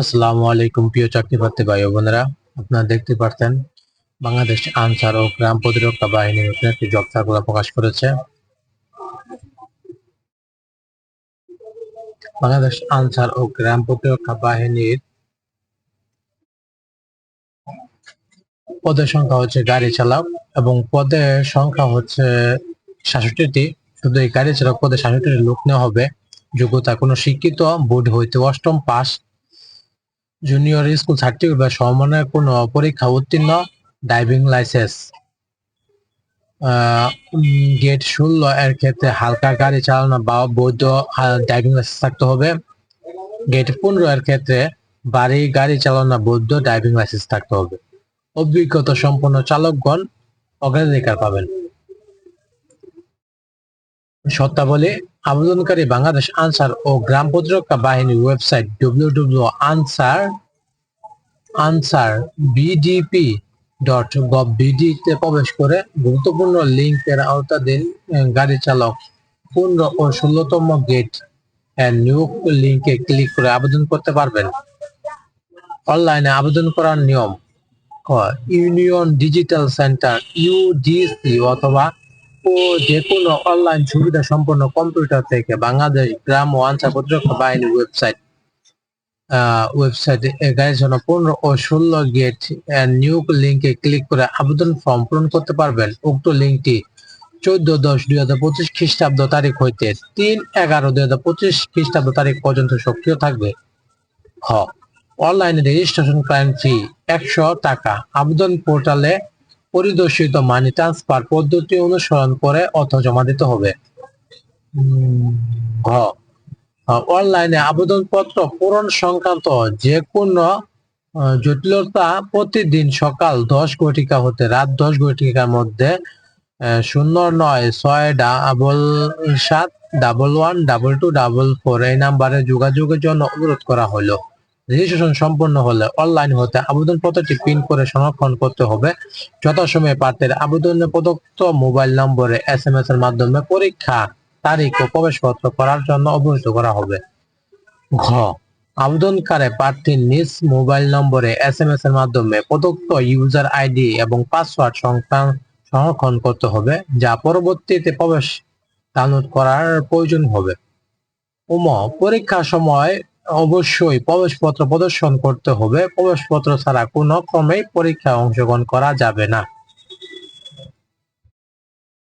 আসসালামু আলাইকুম, প্রিয় চাকরি প্রার্থী ভাই বোনেরা। আপনারা দেখতে পাচ্ছেন বাংলাদেশ আনসার ও গ্রাম প্রতিরক্ষা বাহিনী একটি জব সার্কুলার প্রকাশ করেছে। বাংলাদেশ আনসার ও গ্রাম প্রতিরক্ষা বাহিনীর পদের সংখ্যা হচ্ছে গাড়ি চালক এবং পদের সংখ্যা হচ্ছে সাতষট্টিটি। শুধু এই গাড়ি চালক পদে সাতষট্টিটি লোক নেওয়া হবে। যোগ্যতা কোনো শিক্ষিত বোর্ড হইতে অষ্টম পাস জুনিয়র স্কুল সার্টিফিকেট বা সমমানের কোনো পরীক্ষা উত্তীর্ণ ড্রাইভিং লাইসেন্স গেট ষোলো এর ক্ষেত্রে হালকা গাড়ি চালানো বা বৈধ ড্রাইভিং লাইসেন্স থাকতে হবে। গেট পনেরো এর ক্ষেত্রে বাড়ি গাড়ি চালানো বৈধ ড্রাইভিং লাইসেন্স থাকতে হবে। অভিজ্ঞতা সম্পন্ন চালকগণ অগ্রাধিকার পাবেন। শর্তাবলী আবেদনকারী বাংলাদেশ আনসার ও গ্রাম প্রতিরক্ষা বাহিনীর website W W Ansar Ansar VDP dot gov তে প্রবেশ করে গুরুত্বপূর্ণ লিঙ্কের আওতাধীন গাড়ি চালক পনেরো ও ষোলোতম গেট নিয়োগ লিঙ্কে ক্লিক করে আবেদন করতে পারবেন। অনলাইনে আবেদন করার নিয়ম ইউনিয়ন ডিজিটাল সেন্টার ইউডিসি অথবা যে কোনো অনলাইন সুবিধা সম্পন্ন কম্পিউটার থেকে বাংলাদেশ গ্রাম ও আনসার প্রতিরক্ষা বাহিনীর ওয়েবসাইট ওয়েবসাইটে গাড়ির জন্য পনেরো ও ষোলো গেট নিউ লিঙ্কে ক্লিক করে আবেদন ফর্ম পূরণ করতে পারবেন। উক্ত লিঙ্কটি চোদ্দ দশ দুই হাজার পঁচিশ খ্রিস্টাব্দ তারিখ হইতে তিন এগারো দুই হাজার পঁচিশ খ্রিস্টাব্দ তারিখ পর্যন্ত সক্রিয় থাকবে। খ অনলাইনে রেজিস্ট্রেশন ক্লায়েন্ট ফি একশো টাকা। আবেদন পোর্টালে পরিদর্শিত মানি ট্রান্সফার পদ্ধতি অনুসরণ করে অর্থ জমা দিতে হবে। ঘ, অনলাইনে আবেদনপত্র পূরণ সংক্রান্ত যে কোনো জটিলতা প্রতিদিন সকাল দশ ঘটিকা হতে রাত দশ ঘটিকার মধ্যে শূন্য নয় ছয় ডাবল সাত double one double two double four এই নাম্বারে যোগাযোগের জন্য অনুরোধ করা হলো। রেজিস্ট্রেশন সম্পন্ন হলে অনলাইন হতে আবেদনপত্রটি প্রিন্ট করে সংরক্ষণ করতে হবে। যথাসময়ে প্রার্থীর আবেদনে প্রদত্ত মোবাইল নম্বরে এস এম এস এর মাধ্যমে পরীক্ষা, তারিখ ও প্রবেশপত্র করার জন্য অবহিত করা হবে। ঘ, আবেদনকারী প্রার্থীর নিজ মোবাইল নম্বরে এস এম এস এর মাধ্যমে প্রদত্ত ইউজার আইডি এবং পাসওয়ার্ড সংক্রান্ত সংরক্ষণ করতে হবে, যা পরবর্তীতে প্রবেশ ডাউনলোড করার প্রয়োজন হবে। উম, পরীক্ষার সময় অবশ্যই প্রবেশপত্র প্রদর্শন করতে হবে। প্রবেশপত্র ছাড়া কোনো ক্রমেই পরীক্ষায় অংশগ্রহণ করা যাবে না।